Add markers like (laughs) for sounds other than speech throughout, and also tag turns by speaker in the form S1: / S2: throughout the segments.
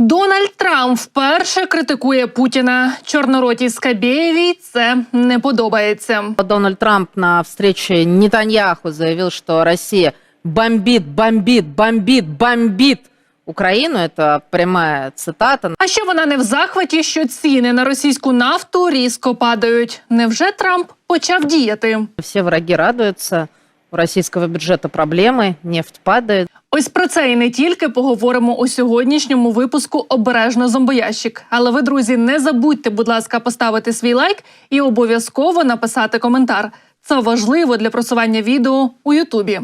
S1: Дональд Трамп вперше критикує Путіна. Чорноротій Скабєєвій це не подобається.
S2: Дональд Трамп на встрече Нетаньяху заявил, что Россия бомбит, бомбит, бомбит, бомбит Украину. Это прямая цитата.
S1: А ще вона не в захваті, що ціни на російську нафту різко падають. Невже Трамп почав діяти?
S2: Все враги радуются. У российского бюджета проблемы, нефть падает.
S1: Ось про це і не тільки поговоримо у сьогоднішньому випуску обережно зомбоящик. Але ви, друзі, не забудьте, будь ласка, поставити свій лайк і обов'язково написати коментар. Це важливо для просування відео у Ютубі.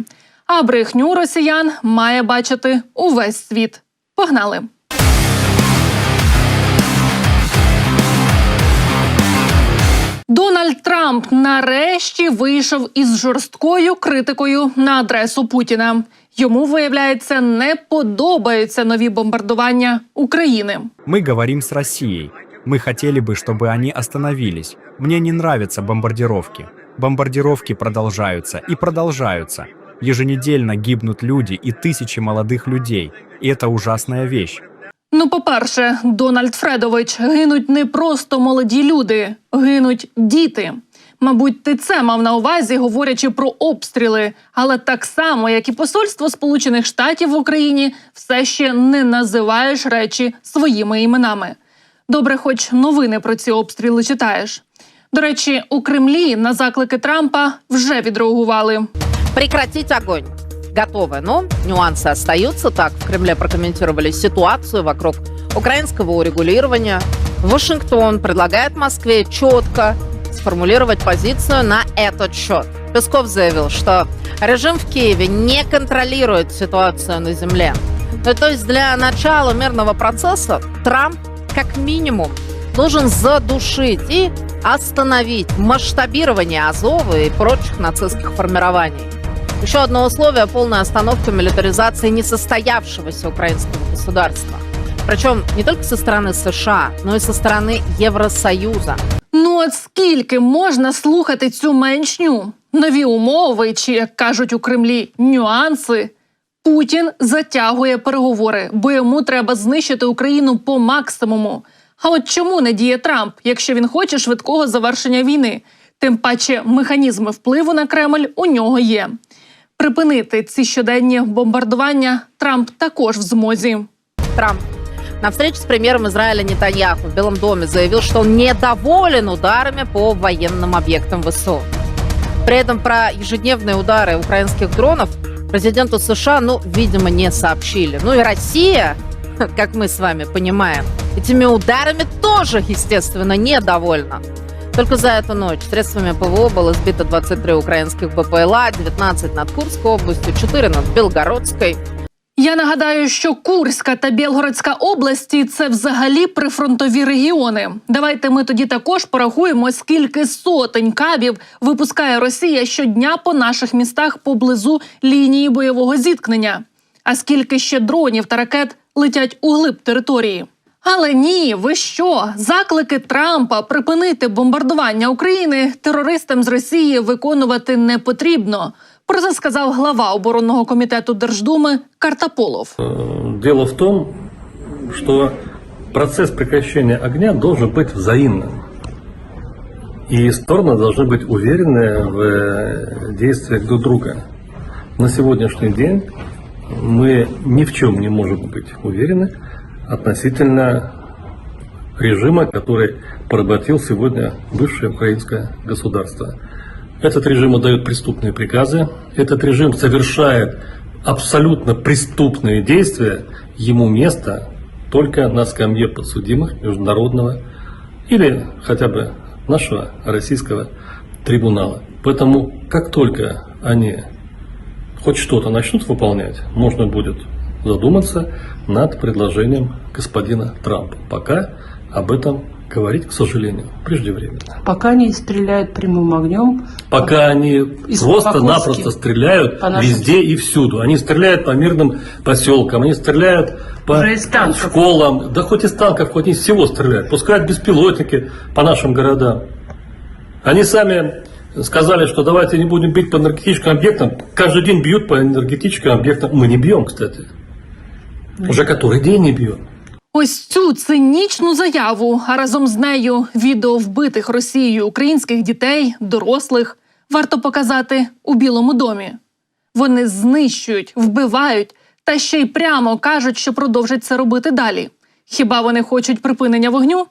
S1: А брехню росіян має бачити увесь світ. Погнали! Дональд Трамп нарешті вийшов із жорсткою критикою на адресу Путіна. Йому виявляється не подобаються нові бомбардування України.
S3: Мы говорим с Россией. Мы хотели бы, чтобы они остановились. Мне не нравятся бомбардировки. Бомбардировки продолжаются и продолжаются. Еженедельно гибнут люди и тысячи молодых людей. И это ужасная вещь.
S1: Ну, по-перше, Дональд Фредович, гинуть не просто молоді люди, гинуть діти. Мабуть, ти це мав на увазі, говорячи про обстріли. Але так само, як і посольство Сполучених Штатів в Україні, все ще не називаєш речі своїми іменами. Добре, хоч новини про ці обстріли читаєш. До речі, у Кремлі на заклики Трампа вже відреагували.
S2: Прекратить огонь. Готовы, но нюансы остаются. Так, в Кремле прокомментировали ситуацию вокруг украинского урегулирования. Вашингтон предлагает Москве четко сформулировать позицию на этот счет. Песков заявил, что режим в Киеве не контролирует ситуацию на земле. Ну, то есть для начала мирного процесса Трамп как минимум должен задушить и остановить масштабирование Азова и прочих нацистских формирований. Еще одно условие – полная остановка милитаризации несостоявшегося украинского государства. Причем не только со стороны США, но и со стороны Евросоюза.
S1: Ну от скільки можна слухати цю меншню? Нові умови чи, як кажуть у Кремлі, нюанси. Путін затягує переговори, бо йому треба знищити Україну по максимуму. А от чому не діє Трамп, якщо він хоче швидкого завершення війни? Тим паче механізми впливу на Кремль у нього є. Припинити ці щоденні бомбардування Трамп також в змозі.
S2: Трамп на встрече с премьером Израиля Нетаньяху в Белом доме заявил, что он недоволен ударами по военным объектам ВСУ. При этом про ежедневные удары украинских дронов президенту США, ну, видимо, не сообщили. Ну и Россия, (laughs) как мы с вами понимаем, этими ударами тоже, естественно, недовольна. Только за эту ночь средствами ПВО было сбито 23 украинских БПЛА, 19 над Курской областью, 4 над Белгородской.
S1: Я нагадаю, що Курська та Білгородська області це взагалі прифронтові регіони. Давайте ми тоді також порахуємо, скільки сотень кабів випускає Росія щодня по наших містах поблизу лінії бойового зіткнення. А скільки ще дронів та ракет летять у глиб території. Але ні, ви що? Заклики Трампа припинити бомбардування України терористам з Росії виконувати не потрібно. Про це сказав глава оборонного комітету Держдуми Картаполов.
S4: Э, Дело в том, что процесс прекращения огня должен быть взаимным. И стороны должны быть уверены в э, действиях друг друга. На сегодняшний день мы ни в чем не можем быть уверены Относительно режима, который поработил сегодня бывшее украинское государство. Этот режим отдает преступные приказы, этот режим совершает абсолютно преступные действия, ему место только на скамье подсудимых международного или хотя бы нашего российского трибунала. Поэтому как только они хоть что-то начнут выполнять, можно будет задуматься над предложением господина Трампа. Пока об этом говорить, к сожалению, преждевременно.
S5: Пока не стреляют прямым огнем.
S4: Пока они
S5: Из-
S4: просто-напросто стреляют
S5: По нашим-
S4: везде и всюду. Они стреляют по мирным поселкам, они стреляют по школам, да хоть из танков, хоть из всего стреляют. Пускают беспилотники по нашим городам. Они сами сказали, что давайте не будем бить по энергетическим объектам. Каждый день бьют по энергетическим объектам. Мы не бьем, кстати. Уже который день не бьем.
S1: Ось цю цинічну заяву, а разом з нею відео вбитих Росією українських дітей, дорослих варто показати у Білому домі. Вони знищують, вбивають та ще й прямо кажуть, що продовжать це робити далі. Хіба вони хочуть припинення вогню?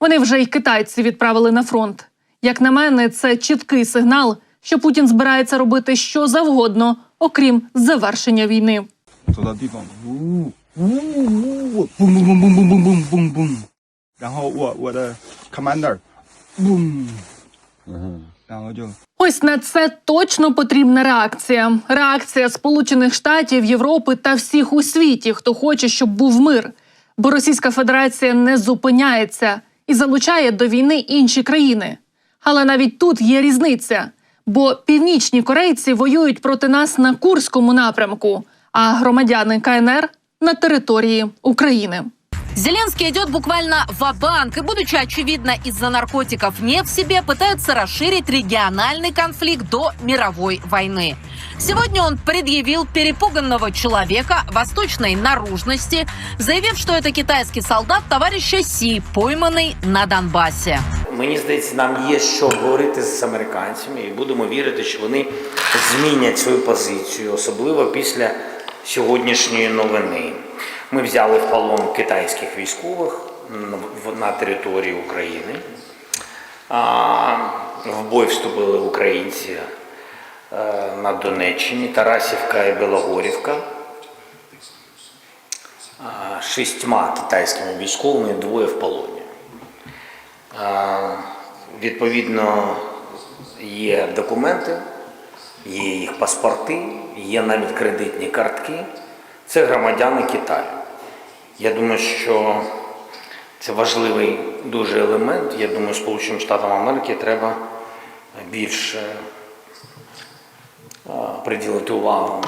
S1: Вони вже й китайці відправили на фронт. Як на мене, це чіткий сигнал, що Путін збирається робити що завгодно, окрім завершення війни.
S6: 走到地方，呜呜呜，嘣嘣嘣嘣嘣嘣嘣嘣嘣，然后我我的 commander，嘣，然后就
S1: Ось на це точно потрібна реакція. Реакція Сполучених Штатів, Європи та всіх у світі, хто хоче, щоб був мир. Бо Російська Федерація не зупиняється і залучає до війни інші країни. Але навіть тут є різниця, бо північні корейці воюють проти нас на Курському напрямку, а громадяни КНР на території України.
S7: Зеленский идет буквально в банк и, будучи очевидно из-за наркотиков не в себе, пытается расширить региональный конфликт до мировой войны. Сегодня он предъявил перепуганного человека восточной наружности, заявив, что это китайский солдат товарища Си, пойманный на Донбассе.
S8: Мені здається, нам є що говорити з американцями, і будемо вірити, що вони змінять свою позицію, особливо після Сьогоднішньої новини. Ми взяли в полон китайських військових на території України. В бой вступили українці е, на Донеччині, Тарасівка і Белогорівка. Шістьма китайськими військовими, двоє в полоні. Відповідно, є документи, є їх паспорти, є навіть кредитні картки. Це громадяни Китаю. Я думаю, що це важливий дуже елемент. Я думаю, Сполученим Штатам Америки треба більше приділити увагу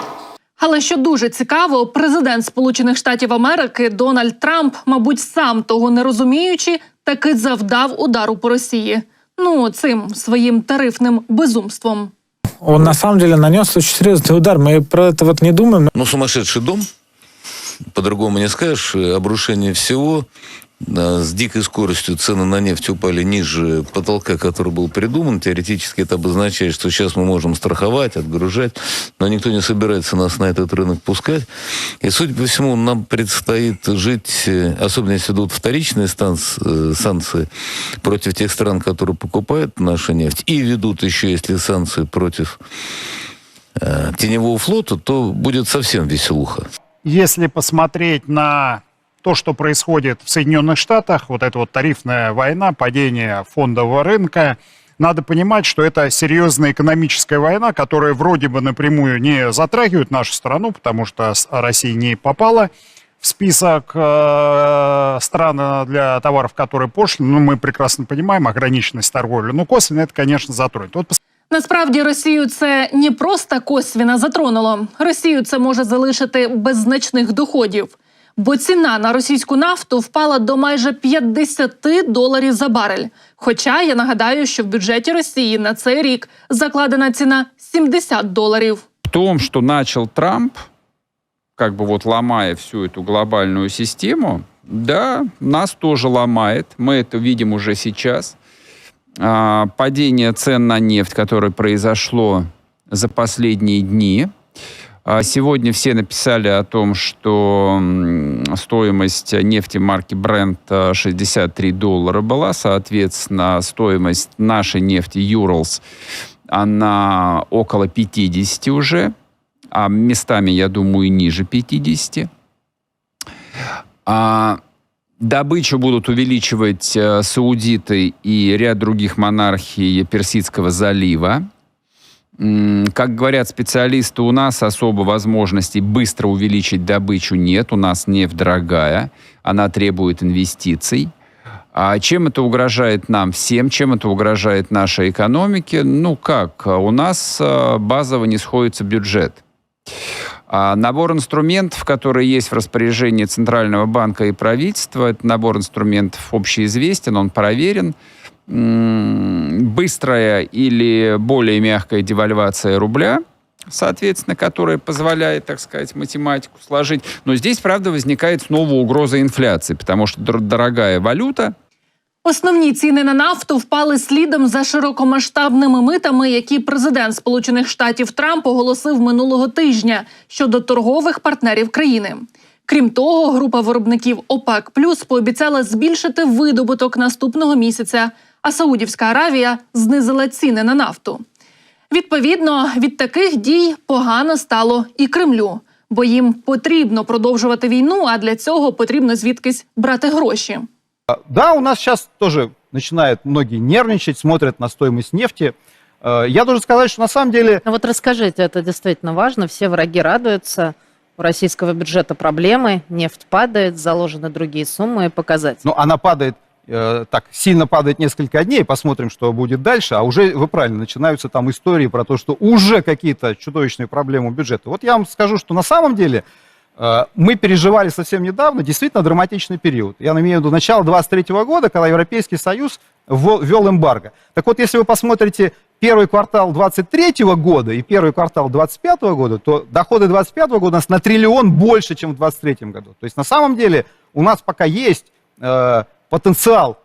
S1: Але що дуже цікаво, президент Сполучених Штатів Америки Дональд Трамп, мабуть, сам того не розуміючи, таки завдав удару по Росії. Ну цим своїм тарифним безумством
S9: Он на самом деле нанес очень серьезный удар. Мы про это вот не думаем.
S10: Ну, сумасшедший дом, по-другому не скажешь, э, обрушение всего, с дикой скоростью цены на нефть упали ниже потолка, который был придуман. Теоретически это обозначает, что сейчас мы можем страховать, отгружать, но никто не собирается нас на этот рынок пускать. И, судя по всему, нам предстоит жить, э, особенно если идут вторичные э, санкции против тех стран, которые покупают нашу нефть, и ведут еще, если санкции против теневого флота, то будет совсем веселуха.
S11: Если посмотреть на то, что происходит в Соединенных Штатах, вот эта вот тарифная война, падение фондового рынка, надо понимать, что это серьезная экономическая война, которая вроде бы напрямую не затрагивает нашу страну, потому что Россия не попала в список э, стран для товаров, которые пошлины. Ну, мы прекрасно понимаем ограниченность торговли. Но косвенно это, конечно, затронет. Вот
S1: Насправді Росію це не просто косвіна затронуло. Росію це може залишити без значних доходів, бо ціна на російську нафту впала до майже 50 доларів за барель. Хоча я нагадаю, що в бюджеті Росії на цей рік закладена ціна 70 доларів.
S12: в том, что начал Трамп, как бы вот ломая всю эту глобальную систему, да, нас тоже ломает. Мы это видим уже сейчас. А, падение цен на нефть, которое произошло за последние дни. А Сегодня все написали о том, что стоимость нефти марки Brent а, 63 доллара была, соответственно, стоимость нашей нефти Urals она около 50 уже, а местами, я думаю, ниже 50. А добычу будут увеличивать э, саудиты и ряд других монархий Персидского залива. Как говорят специалисты, у нас особо возможностей быстро увеличить добычу нет. У нас нефть дорогая, она требует инвестиций. А чем это угрожает нам всем? Чем это угрожает нашей экономике? Ну как? У нас э, базово не сходится бюджет. А набор инструментов, которые есть в распоряжении Центрального банка и правительства, это набор инструментов общеизвестен, он проверен. Быстрая или более мягкая девальвация рубля соответственно, которая позволяет, так сказать, математику сложить. Но здесь, правда, возникает снова угроза инфляции, потому что дор- дорогая валюта,
S1: Основні ціни на нафту впали слідом за широкомасштабними митами, які президент Сполучених Штатів Трамп оголосив минулого тижня щодо торгових партнерів країни. Крім того, група виробників ОПЕК Плюс пообіцяла збільшити видобуток наступного місяця, а Саудівська Аравія знизила ціни на нафту. Відповідно, від таких дій погано стало і Кремлю, бо їм потрібно продовжувати війну, а для цього потрібно звідкись брати гроші.
S13: Да, у нас сейчас тоже начинают многие нервничать, смотрят на стоимость нефти. Э, Я должен сказать, что на самом деле
S2: Ну вот расскажите, это действительно важно. Все враги радуются. У российского бюджета проблемы, нефть падает, заложены другие суммы и показатели.
S13: ну, она падает, э, так, сильно падает несколько дней, посмотрим, что будет дальше. А уже, вы правильно, начинаются там истории про то, что уже какие-то чудовищные проблемы у бюджета. Вот я вам скажу, что на самом деле мы переживали совсем недавно действительно драматичный период. Я имею в виду начало 23 года, когда Европейский Союз ввел эмбарго. Так вот, если вы посмотрите первый квартал 23 года и первый квартал 25 года, то доходы 25 года у нас на триллион больше, чем в 23 году. То есть на самом деле у нас пока есть э, потенциал,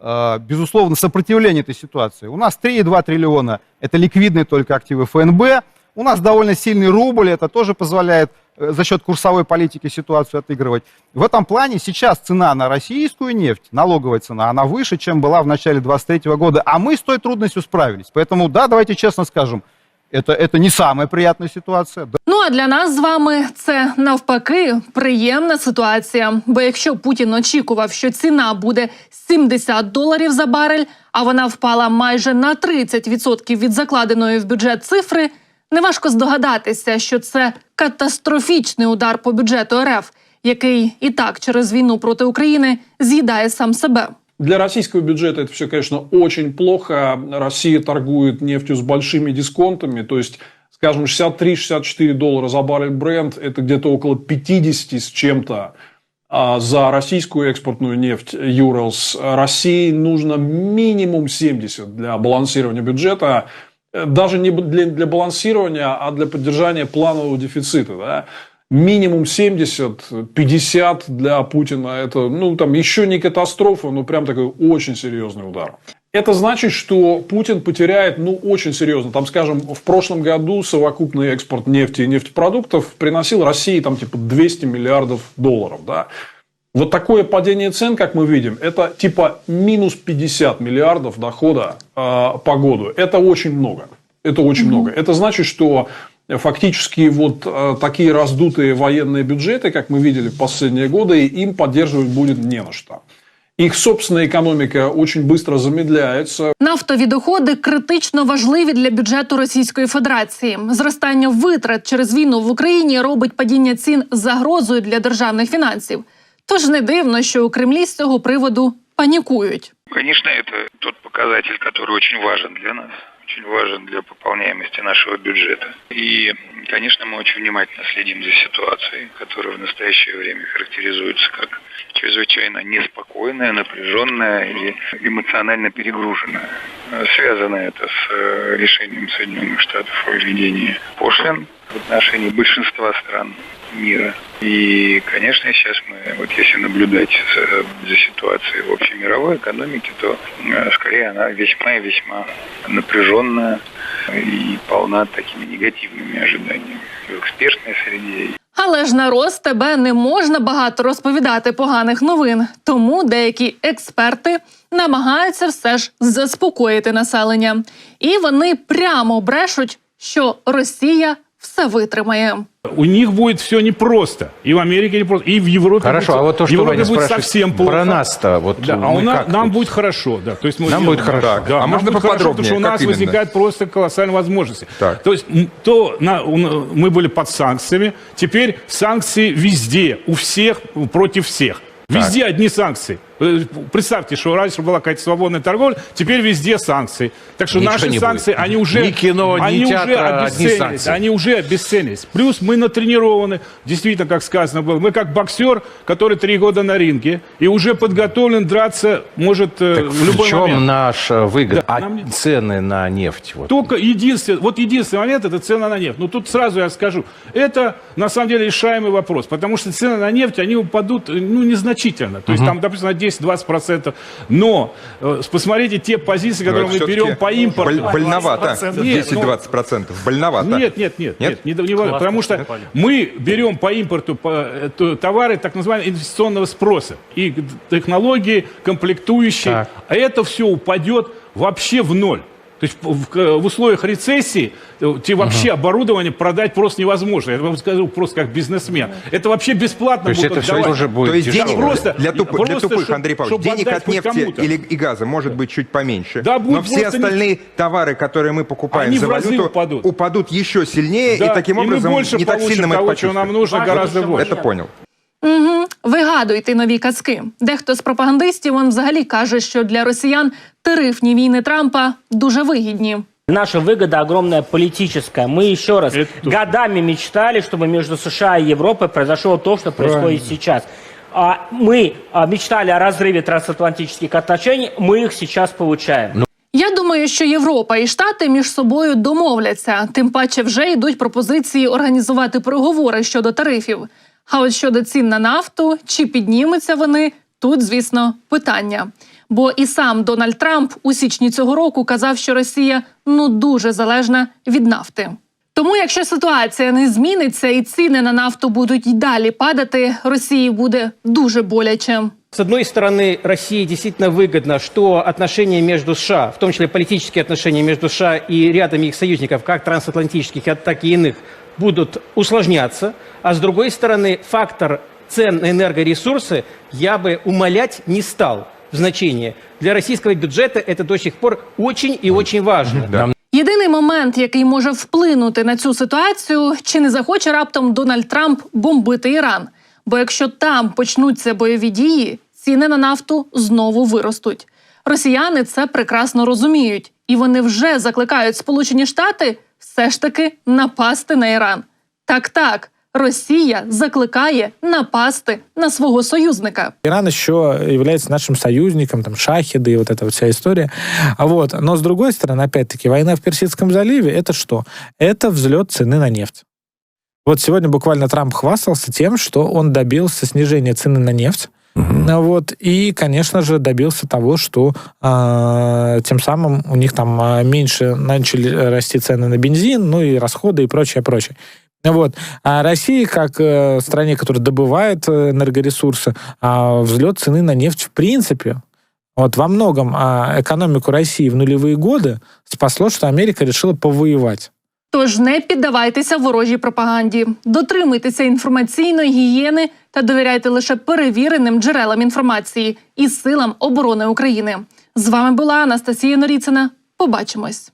S13: э, безусловно, сопротивления этой ситуации. У нас 3,2 триллиона – это ликвидные только активы ФНБ. У нас довольно сильный рубль, это тоже позволяет э, за счет курсовой политики ситуацию отыгрывать. В этом плане сейчас цена на российскую нефть, налоговая цена, она выше, чем была в начале 23 года. А мы с той трудностью справились. Поэтому, да, давайте честно скажем, это, это не самая приятная ситуация. Да,
S1: Ну а для нас з вами це навпаки приємна ситуація. Бо якщо Путін очікував, що ціна буде 70 доларів за барель, а вона впала майже на 30% від закладеної в бюджет цифри, неважко здогадатися, що це катастрофічний удар по бюджету РФ, який і так через війну проти України з'їдає сам себе.
S14: Для российского бюджета это все, конечно, очень плохо. Россия торгует нефтью с большими дисконтами. То есть, скажем, 63-64 доллара за баррель бренд – это где-то около 50 с чем-то а за российскую экспортную нефть Юралс. России нужно минимум 70 для балансирования бюджета. Э, Даже не для, для балансирования, а для поддержания планового дефицита. Да? Минимум 70, 50 для Путина. Это, ну, там еще не катастрофа, но прям такой очень серьезный удар. Это значит, что Путин потеряет, ну, очень серьезно. Там, скажем, в прошлом году совокупный экспорт нефти и нефтепродуктов приносил России там типа 200 миллиардов долларов, да. Вот такое падение цен, как мы видим, это типа минус 50 миллиардов дохода э, по году. Это очень много. Это очень много. Это значит, что фактически вот э, такие раздутые военные бюджеты, как мы видели в последние годы, им поддерживать будет не на что. Их собственная экономика очень быстро замедляется.
S1: Нафтові доходи критично важливі для бюджету Російської Федерації. Зростання витрат через війну в Україні робить падіння цін загрозою для державних фінансів. Тож не дивно, що у Кремлі з цього приводу панікують.
S15: Конечно, это тот показатель, который очень важен для нас, очень важен для пополняемости нашего бюджета. И, конечно, мы очень внимательно следим за ситуацией, которая в настоящее время характеризуется как чрезвычайно неспокойная, напряженная и эмоционально перегруженная. Связано это с э, решением Соединенных Штатов о введении пошлин в отношении большинства стран мира. И, конечно, сейчас мы, вот если наблюдать за, за ситуацией в общей мировой экономике, то э, скорее она весьма и весьма напряженная и полна такими негативными ожиданиями в экспертной среде
S1: Але ж на рост тебе не можна багато розповідати поганих новин. Тому деякі експерти намагаються все ж заспокоїти населення. І вони прямо брешуть, що Росія все витримає.
S16: У них будет все непросто. И в Америке непросто, и в Европе.
S17: Хорошо,
S16: будет,
S17: а вот то, что
S16: Европе
S17: Ваня
S16: будет совсем плохо.
S17: про нас-то, вот
S16: да, а у нас, нам будет хорошо, да. То есть мы
S17: Нам
S16: делаем-
S17: будет хорошо.
S16: Да,
S17: А можно
S16: будет хорошо,
S17: поподробнее,
S16: потому что у нас
S17: именно?
S16: возникают просто колоссальные возможности.
S17: Так.
S16: То есть то на, у- мы были под санкциями, теперь санкции везде, у всех против всех. Везде одни санкции. Э, Представьте, что раньше была какая-то свободная торговля, теперь везде санкции. Так что
S17: Ничего
S16: наши санкции,
S17: будет.
S16: они уже,
S17: Ни кино, ни
S16: они уже
S17: театра,
S16: обесценились. Они уже обесценились. Плюс мы натренированы, действительно, как сказано было, мы как боксер, который три года на ринге и уже подготовлен драться, может, э, в любой
S17: в чем
S16: момент.
S17: наша выгода?
S16: Да,
S17: а
S16: нам
S17: цены на нефть? Вот.
S16: Только единственный, вот единственный момент это цена на нефть. Ну тут сразу я скажу, это на самом деле решаемый вопрос, потому что цены на нефть, они упадут, э, ну, незначительно. То есть там, допустим, на 10-20%. Но э, посмотрите те позиции, которые мы берем по импорту.
S6: Больновато.
S16: Нет, ну,
S6: 10-20%. Больновато.
S16: Нет, нет, нет,
S6: Нет?
S16: нет, не, не потому что мы берем по импорту по, товары так называемого инвестиционного спроса и технологии, комплектующие, а это все упадет вообще в ноль. То есть в, в- в условиях рецессии э, тебе вообще оборудование продать просто невозможно. Я вам скажу просто как бизнесмен. Это вообще бесплатно
S17: То есть
S16: будут
S17: это
S16: отдавать.
S17: тоже будет
S6: То есть денег
S16: Просто-
S6: для, туп- для
S16: просто
S6: тупых,
S16: чтоб-
S6: Андрей Павлович, денег от нефти
S16: кому-то.
S6: или и газа может быть чуть поменьше.
S16: Да, будет
S6: но все
S16: просто не-
S6: остальные товары, которые мы покупаем
S16: Они
S6: за валюту,
S16: упадут.
S6: упадут еще сильнее,
S16: Да,
S6: и таким
S16: и мы
S6: образом
S16: больше
S6: не так сильно мы это
S16: чего нам
S6: почувствуем.
S16: нужно, гораздо больше.
S6: Это понял.
S1: Угу. Вигадуйте нові казки. Дехто з пропагандистів он взагалі каже, що для росіян тарифні війни Трампа дуже вигідні.
S18: Наша выгода огромная политическая. Мы еще раз
S16: Это точно.
S18: годами мечтали, чтобы между США и Европой произошло то, что происходит сейчас. А мы а, мечтали о разрыве трансатлантических отношений, мы их сейчас получаем.
S1: Я думаю, що Європа і Штати між собою домовляться. Тим паче вже йдуть пропозиції організувати переговори щодо тарифів. А от щодо цін на нафту, чи піднімуться вони, тут, звісно, питання. Бо і сам Дональд Трамп у січні цього року казав, що Росія ну дуже залежна від нафти. Тому, якщо ситуація не зміниться і ціни на нафту будуть й далі падати, Росії буде дуже боляче.
S18: С одной стороны, России действительно выгодно, что отношения между США, в том числе политические отношения между США и рядом их союзников, как трансатлантических, так и иных, будут усложняться. А с другой стороны, фактор цен на энергоресурсы я бы умалять не стал в значении. Для российского бюджета это до сих пор очень и очень важно.
S1: Єдиний момент, який може вплинути на цю ситуацію, чи не захоче раптом Дональд Трамп бомбити Іран. Бо якщо там почнуться бойові дії, ціни на нафту знову виростуть. Росіяни це прекрасно розуміють, і вони вже закликають Сполучені Штати все ж таки напасти на Іран. Так, так, Росія закликає напасти на свого союзника.
S9: Иран еще является нашим союзником, там, шахиды и вот эта вот вся история. А Вот. Но, с другой стороны, опять-таки, война в Персидском заливе — это что? Это взлет цены на нефть. Вот сегодня буквально Трамп хвастался тем, что он добился снижения цены на нефть. А Вот, и, конечно же, добился того, что а, тем самым у них там а, меньше начали расти цены на бензин, ну и расходы и прочее, прочее. Вот. А Россия, как э, стране, которая добывает э, энергоресурсы, а, взлет цены на нефть в принципе, вот во многом а, экономику России в нулевые годы спасло, что Америка решила повоевать.
S1: Тож не піддавайтеся ворожій пропаганді, дотримуйтеся інформаційної гігієни та довіряйте лише перевіреним джерелам інформації і силам оборони України. З вами була Анастасія Норіцина. Побачимось.